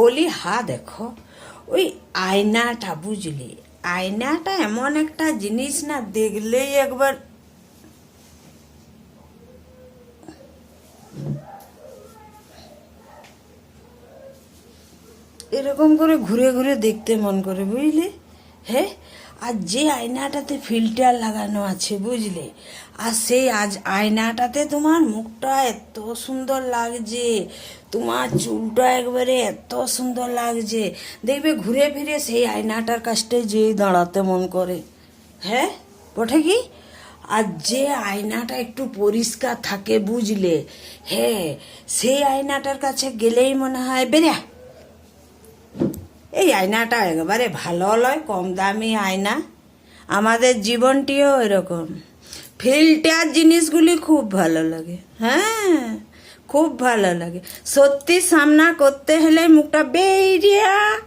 বলি, হা, দেখো, ওই আয়নাটা বুঝলি? আয়নাটা এমন একটা জিনিস না, দেখলেই একবার এরকম করে ঘুরে ঘুরে দেখতে মন করে, বুঝলি? হ্যাঁ? আর যে আয়নাটাতে ফিল্টার লাগানো আছে, বুঝলে? আর সেই আজ আয়নাটাতে তোমার মুখটা এত সুন্দর লাগছে, তোমার চুলটা একবারে এত সুন্দর লাগছে। দেখবে ঘুরে ফিরে সেই আয়নাটার কাছটায় যেয়ে দাঁড়াতে মন করে। হ্যাঁ? বটে কি? আর যে আয়নাটা একটু পরিষ্কার থাকে, বুঝলে? হ্যাঁ সেই আয়নাটার কাছে গেলেই মনে হয় বেরিয়া এই আয়নাটা একেবারে ভালো লয়, কম দামি আয়না। আমাদের জীবনটিও এরকম। ফিল্টার জিনিসগুলি খুব ভালো লাগে। হ্যাঁ খুব ভালো লাগে। সত্যি সামনা করতে হলে মুখটা বেরিয়া